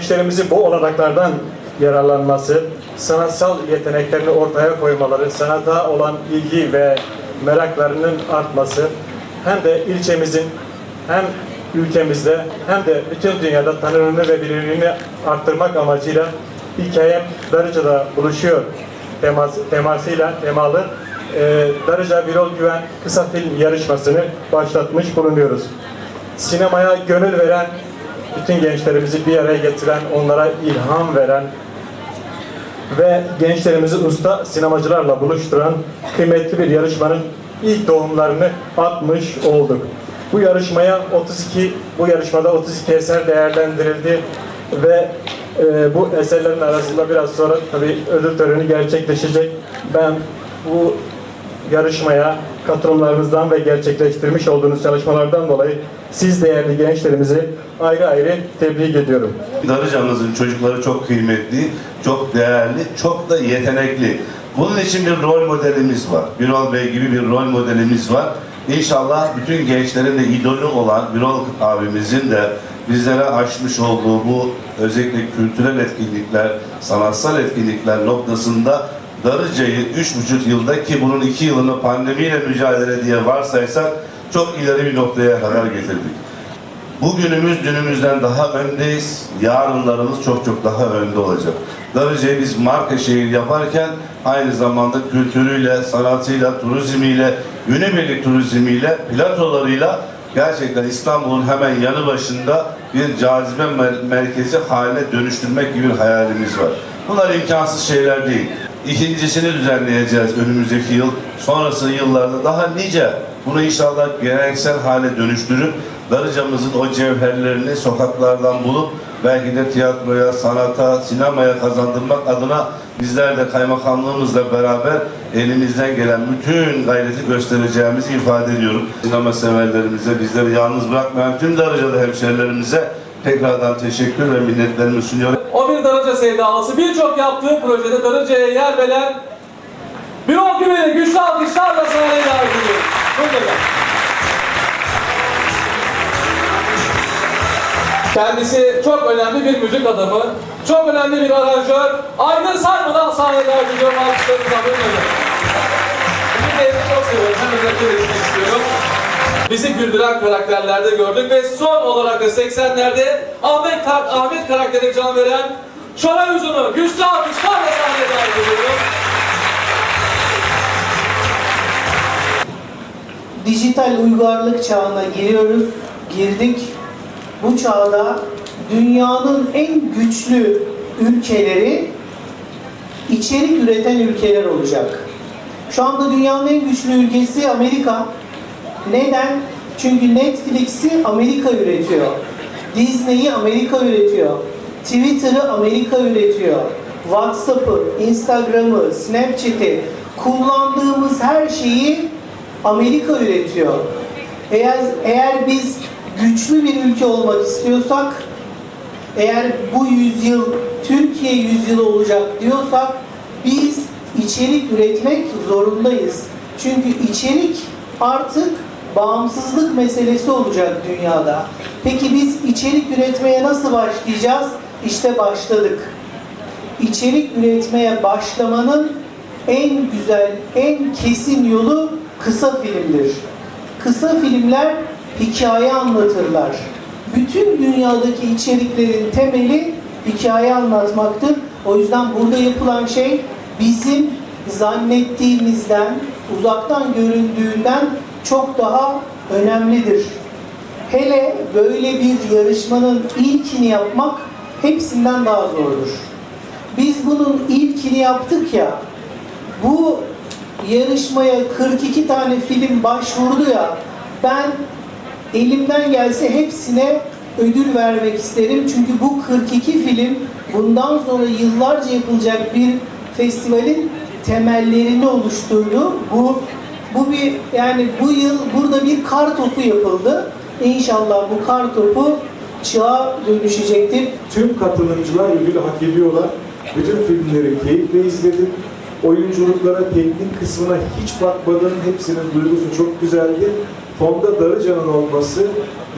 hem gençlerimizin bu olanaklardan yararlanması, sanatsal yeteneklerini ortaya koymaları, sanata olan ilgi ve meraklarının artması hem de ilçemizin hem ülkemizde hem de bütün dünyada tanınırlığını ve bilinirliğini arttırmak amacıyla hikayem Darıca'da buluşuyor teması, temasıyla temalı e, Darıca Birol Güven kısa film yarışmasını başlatmış bulunuyoruz. Sinemaya gönül veren, bütün gençlerimizi bir araya getiren, onlara ilham veren ve gençlerimizi usta sinemacılarla buluşturan kıymetli bir yarışmanın ilk doğumlarını atmış olduk. Bu yarışmaya 32 bu yarışmada 32 eser değerlendirildi ve e, bu eserlerin arasında biraz sonra tabii ödül töreni gerçekleşecek. Ben bu yarışmaya katılımlarınızdan ve gerçekleştirmiş olduğunuz çalışmalardan dolayı siz değerli gençlerimizi ayrı ayrı tebrik ediyorum. Darıca'mızın çocukları çok kıymetli, çok değerli, çok da yetenekli. Bunun için bir rol modelimiz var. Birol Bey gibi bir rol modelimiz var. İnşallah bütün gençlerin de idolü olan Birol abimizin de bizlere açmış olduğu bu özellikle kültürel etkinlikler, sanatsal etkinlikler noktasında Darıca'yı üç buçuk yılda ki bunun iki yılını pandemiyle mücadele diye varsaysak çok ileri bir noktaya kadar getirdik. Bugünümüz dünümüzden daha öndeyiz. Yarınlarımız çok çok daha önde olacak. Darıca'yı biz marka şehir yaparken aynı zamanda kültürüyle, sanatıyla, turizmiyle, günübirlik turizmiyle, platolarıyla gerçekten İstanbul'un hemen yanı başında bir cazibe mer- merkezi haline dönüştürmek gibi bir hayalimiz var. Bunlar imkansız şeyler değil. İkincisini düzenleyeceğiz önümüzdeki yıl. Sonrası yıllarda daha nice bunu inşallah geleneksel hale dönüştürüp Darıca'mızın o cevherlerini sokaklardan bulup belki de tiyatroya, sanata, sinemaya kazandırmak adına bizler de kaymakamlığımızla beraber elimizden gelen bütün gayreti göstereceğimizi ifade ediyorum. Sinema severlerimize, bizleri yalnız bırakmayan tüm Darıcalı hemşehrilerimize tekrardan teşekkür ve minnetlerimi sunuyorum. O bir Darıca sevdalısı birçok yaptığı projede Darıca'ya yer veren Birol Güven'i güçlü alkışlarla sahneye davet ediyoruz. Kendisi çok önemli bir müzik adamı, çok önemli bir aranjör. Aydın Sarmadan sahneye davet ediyorum alkışlarınızla. Buyurun efendim. Müzik çok seviyorum. Hem özellikle istiyorum. Bizi güldüren karakterlerde gördük ve son olarak da 80'lerde Ahmet, Ahmet karakterine can veren Şoray Uzun'u güçlü alkışlarla sahneye davet ediyorum. dijital uygarlık çağına giriyoruz, girdik. Bu çağda dünyanın en güçlü ülkeleri içerik üreten ülkeler olacak. Şu anda dünyanın en güçlü ülkesi Amerika. Neden? Çünkü Netflix'i Amerika üretiyor. Disney'i Amerika üretiyor. Twitter'ı Amerika üretiyor. WhatsApp'ı, Instagram'ı, Snapchat'i kullandığımız her şeyi Amerika üretiyor. Eğer eğer biz güçlü bir ülke olmak istiyorsak, eğer bu yüzyıl Türkiye yüzyılı olacak diyorsak biz içerik üretmek zorundayız. Çünkü içerik artık bağımsızlık meselesi olacak dünyada. Peki biz içerik üretmeye nasıl başlayacağız? İşte başladık. İçerik üretmeye başlamanın en güzel, en kesin yolu kısa filmdir. Kısa filmler hikaye anlatırlar. Bütün dünyadaki içeriklerin temeli hikaye anlatmaktır. O yüzden burada yapılan şey bizim zannettiğimizden, uzaktan göründüğünden çok daha önemlidir. Hele böyle bir yarışmanın ilkini yapmak hepsinden daha zordur. Biz bunun ilkini yaptık ya, bu yarışmaya 42 tane film başvurdu ya, ben elimden gelse hepsine ödül vermek isterim. Çünkü bu 42 film bundan sonra yıllarca yapılacak bir festivalin temellerini oluşturdu. Bu bu bir yani bu yıl burada bir kar topu yapıldı. İnşallah bu kar topu çığa dönüşecektir. Tüm katılımcılar ödülü hak ediyorlar. Bütün filmleri keyifle izledim. Oyunculuklara, teknik kısmına hiç bakmadım. Hepsinin duygusu çok güzeldi. Fonda Darıca'nın olması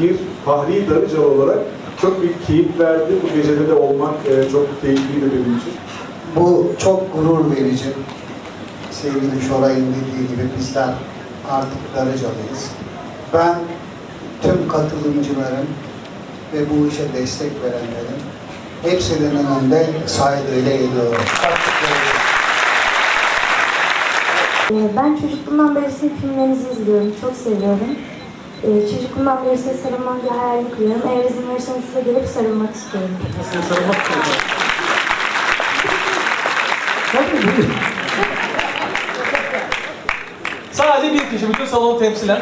bir Fahri Darıca olarak çok büyük keyif verdi. Bu gecede de olmak e, çok keyifliydi benim için. Bu çok gurur verici. Sevgili Şoray'ın dediği gibi bizler artık Darıcalıyız. Ben tüm katılımcıların ve bu işe destek verenlerin hepsinin önünde saygıyla eğiliyorum. Ee, Ben çocukluğumdan beri sizin filmlerinizi izliyorum. Çok seviyorum. Ee, Çocukluğumdan beri size sarılmanın bir hayalini kuruyorum. Eğer izin verirseniz size gelip sarılmak istiyorum. Sadece bir kişi bütün salonu temsilen.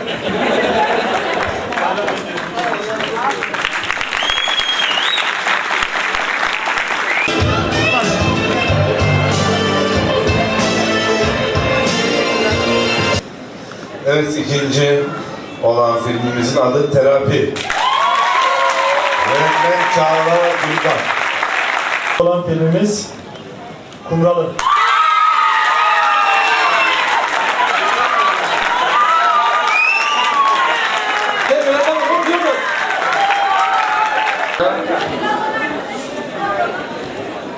Evet ikinci olan filmimizin adı Terapi. Yönetmen Çağla Gülkan. Olan filmimiz Kumralı.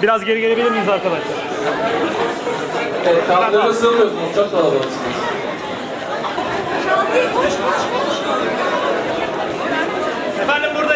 Biraz geri gelebilir miyiz arkadaşlar? Evet, tabloya sığmıyorsunuz. Çok kalabalıksınız. Efendim burada